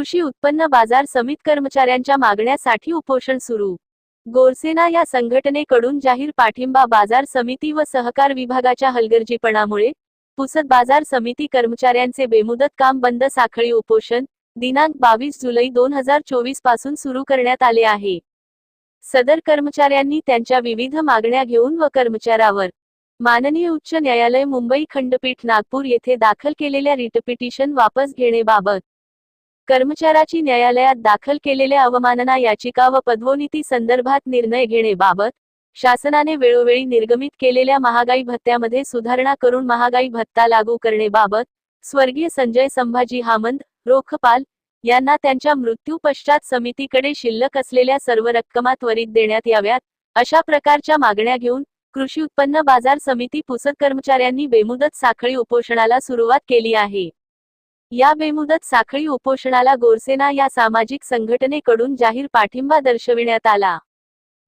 कृषी उत्पन्न बाजार समित कर्मचाऱ्यांच्या मागण्यासाठी उपोषण सुरू. गोरसेना या संघटनेकडून जाहीर पाठिंबा बाजार समिती व सहकार विभागाच्या हलगर्जीपणामुळे पुसद बाजार समिती कर्मचाऱ्यांचे बेमुदत काम बंद साखळी उपोषण दिनांक बावीस जुलै दोन हजार चोवीसपासून सुरू करण्यात आले आहे. सदर कर्मचाऱ्यांनी त्यांच्या विविध मागण्या घेऊन व कर्मचाऱ्यावर माननीय उच्च न्यायालय मुंबई खंडपीठ नागपूर येथे दाखल केलेल्या रिट पिटिशन वापस घेणेबाबत कर्मचाऱ्याची न्यायालयात दाखल केलेल्या अवमानना याचिका व पदवोन्नती संदर्भात निर्णय घेणेबाबत शासनाने वेळोवेळी निर्गमित केलेल्या महागाई भत्त्यामध्ये सुधारणा करून महागाई भत्ता लागू करण्याबाबत स्वर्गीय संजय संभाजी हामंद रोखपाल यांना त्यांच्या मृत्यू पश्चात समितीकडे शिल्लक असलेल्या सर्व रक्कमा त्वरित देण्यात याव्यात अशा प्रकारच्या मागण्या घेऊन कृषी उत्पन्न बाजार समिती पुसद कर्मचाऱ्यांनी बेमुदत साखळी उपोषणाला सुरुवात केली आहे. या बेमुदत साखळी उपोषणाला गोरसेना या सामाजिक संघटनेकडून जाहीर पाठिंबा दर्शविण्यात आला.